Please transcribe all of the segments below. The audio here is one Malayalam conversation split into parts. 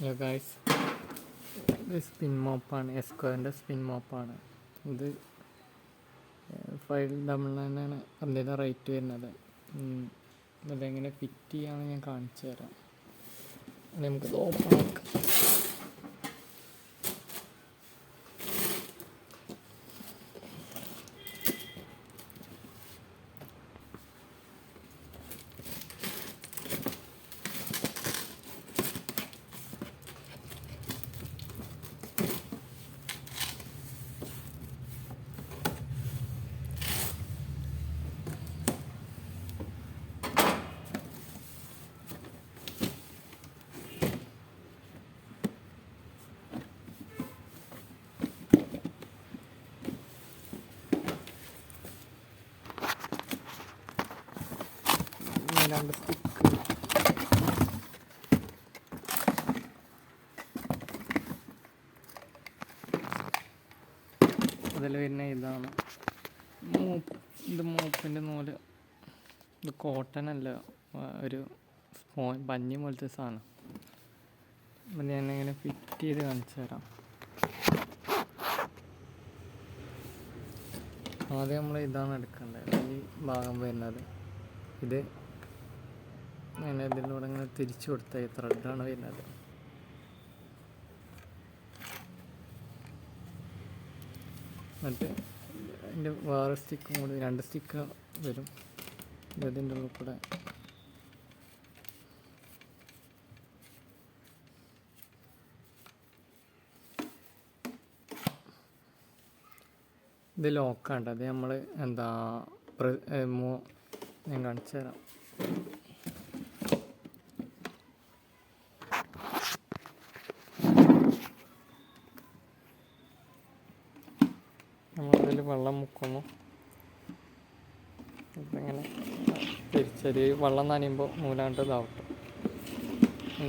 ഹലോ ഗായ്സ് ഇത് സ്പിൻ മോപ്പാണ് എസ്കോന്റെ സ്പിൻ മോപ്പാണ് ഇത് ഫൈവ് ഡബിൾ നയനാണ് അതിന്റെ റേറ്റ് വരുന്നത്. അതെങ്ങനെ ഫിറ്റ് ചെയ്യാമെന്ന് ഞാൻ കാണിച്ചു തരാം. നമുക്ക് ഓപ്പൺ ആക്കാം. രണ്ട് സ്റ്റിക്ക് അതിൽ വരുന്ന ഇതാണ്. മൂപ്പ് ഇത് മൂപ്പിന്റെ നൂൽ. ഇത് കോട്ടൺ അല്ല ഒരു സ്പോ പഞ്ഞി പോലത്തെ സാധനം. അപ്പം ഇങ്ങനെ ഫിറ്റ് ചെയ്ത് കാണിച്ചു തരാം. ആദ്യം നമ്മൾ ഇതാണ് എടുക്കേണ്ടത്. ഈ ഭാഗം വരുന്നത്. ഇത് അങ്ങനെ ഇതിലൂടെ അങ്ങനെ തിരിച്ചു കൊടുത്ത ഈ ത്രെഡാണ് വരുന്നത്. എന്നിട്ട് അതിന്റെ വേറെ സ്റ്റിക്കും കൂടി രണ്ട് സ്റ്റിക്ക് വരും. ഇത് ഇതിന്റെ ഉള്ളിൽ കൂടെ. ഇത് ലോക്കാണ്ട് അത് നമ്മൾ എന്താ ഞാൻ കാണിച്ചു തരാം നമ്മളിതിൽ വെള്ളം മുക്കുന്നു. ഇതിങ്ങനെ തിരിച്ചൊരു വെള്ളം നനയുമ്പോൾ നൂലാണ്ട് ഇതാവട്ടെ.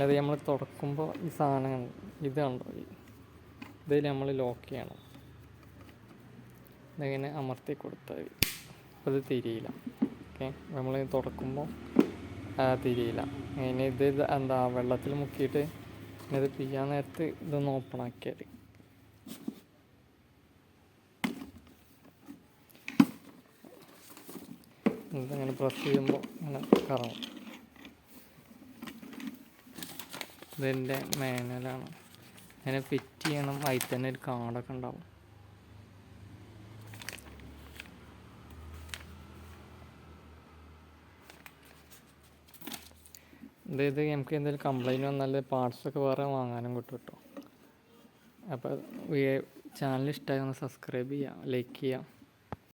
അത് നമ്മൾ തുറക്കുമ്പോൾ ഈ സാധനം ഇത് കണ്ടോ? ഇതിൽ നമ്മൾ ലോക്ക് ചെയ്യണം. ഇതിങ്ങനെ അമർത്തി കൊടുത്താൽ അപ്പോൾ ഇത് തിരിയില്ല. ഓക്കെ? നമ്മൾ തുറക്കുമ്പോൾ തിരിയില്ല. ഇനി ഇത് എന്താ വെള്ളത്തിൽ മുക്കിയിട്ട് ഇത് പിയ്യാൻ നേരത്ത് ഇതൊന്ന് ഓപ്പൺ ആക്കിയാൽ ഇതിങ്ങനെ പ്രസ് ചെയ്യുമ്പോൾ ഇങ്ങനെ കറങ്ങും. ഇതിന്റെ മാനുവലാണ് അങ്ങനെ ഫിറ്റ് ചെയ്യണം. അതിൽ തന്നെ ഒരു കാർഡൊക്കെ ഉണ്ടാവും. ഇത് നമുക്ക് എന്തെങ്കിലും കംപ്ലൈന്റ് വന്നാൽ പാർട്സൊക്കെ വേറെ വാങ്ങാനും കിട്ടും കേട്ടോ അപ്പോൾ ചാനൽ ഇഷ്ടമായി ഒന്ന് സബ്സ്ക്രൈബ് ചെയ്യുക ലൈക്ക് ചെയ്യുക